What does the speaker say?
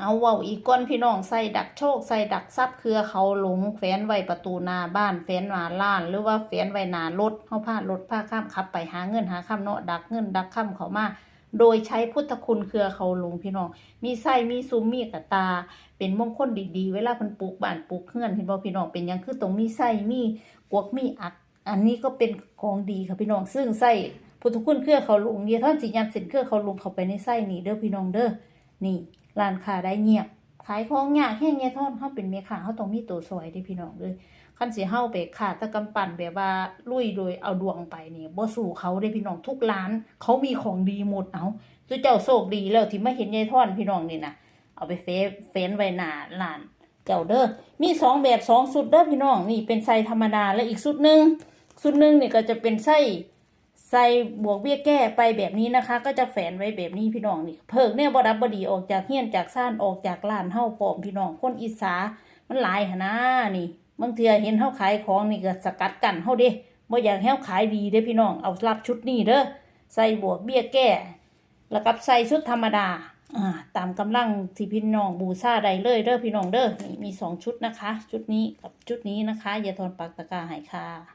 เอาเว้าอีกก้อนพี่น้องใส่ดักโชคใส่ดักทรัพย์เครือเขาหลงแฝนไว้ประตูนาบ้านแฝนหนาล้าน หรือว่าแฝนไว้นารถเฮาพารถพาข้ามขับ ไปหาเงินหาค่ำเนาะดักเงินดักค่ำเขามาโดยใช้พุทธคุณเครือเขาหลงพี่น้อง มีไส้มีซุ้มมีกระตา เป็นมงคลดีๆ เวลาเพิ่นปลูกบ้านปลูกเฮือนเห็นบ่พี่น้องเป็นยังคือตรงมีไส้มีกวกมีอัก อันนี้ก็เป็นของดีค่ะพี่น้อง ซึ่งไส้พุทธคุณเครือเขาหลงเนี่ยท่านสิยัดเส้นเครือเขาหลงเข้าไปในไส้นี่เด้อพี่น้องเด้อนี่ ร้านค้าได้เงียบ ขายของยากแห้งแย่ทอดเฮาเป็นแม่ค้าเฮาต้องมีตัวสวยเด้พี่น้องเด้อคันสิเฮาไปขาดตะกำปั่นแบบว่าลุยโดยเอาดวงไปนี่บ่สู้เขาเด้พี่น้องทุกร้านเขามีของดีหมดเอาจุเจ้าโชคดีแล้วที่ไมาเห็นยายทอนพี่น้องนี่นะเอาไปเฟซเฟ้นไว้หน้าร้านเจ้าเด้อมีสองแบบสองสุดเด้อพี่น้องนี่เป็นไส้ธรรมดาและอีกสุดหนึ่งสุดหนึ่งนี่ก็จะเป็นไส้ ไส้บวกเบี้ยแก้ไปแบบนี้นะคะ ก็จะแฝนไว้แบบนี้พี่น้องนี่เพิกเนี่ยบดับบดีออกจากเฮียนจากซ่านออกจากร้านเฮาพร้อมพี่น้องคนอีสามันหลายหนะนี่บางเทือเห็นเฮาขายของนี่ก็สกัดกันเฮาเด้บ่อยากให้เฮาขายดีเด้อพี่น้องเอารับชุดนี้เด้อใส่บวกเบี้ยแก้ แล้วกับใส่ชุดธรรมดาอ่าตามกำลังที่พี่น้องบูชาได้เลยเด้อพี่น้องเด้อนี่มีสองชุดนะคะ ชุดนี้กับชุดนี้นะคะอย่าทอนปากตะกร้าให้ค่ะ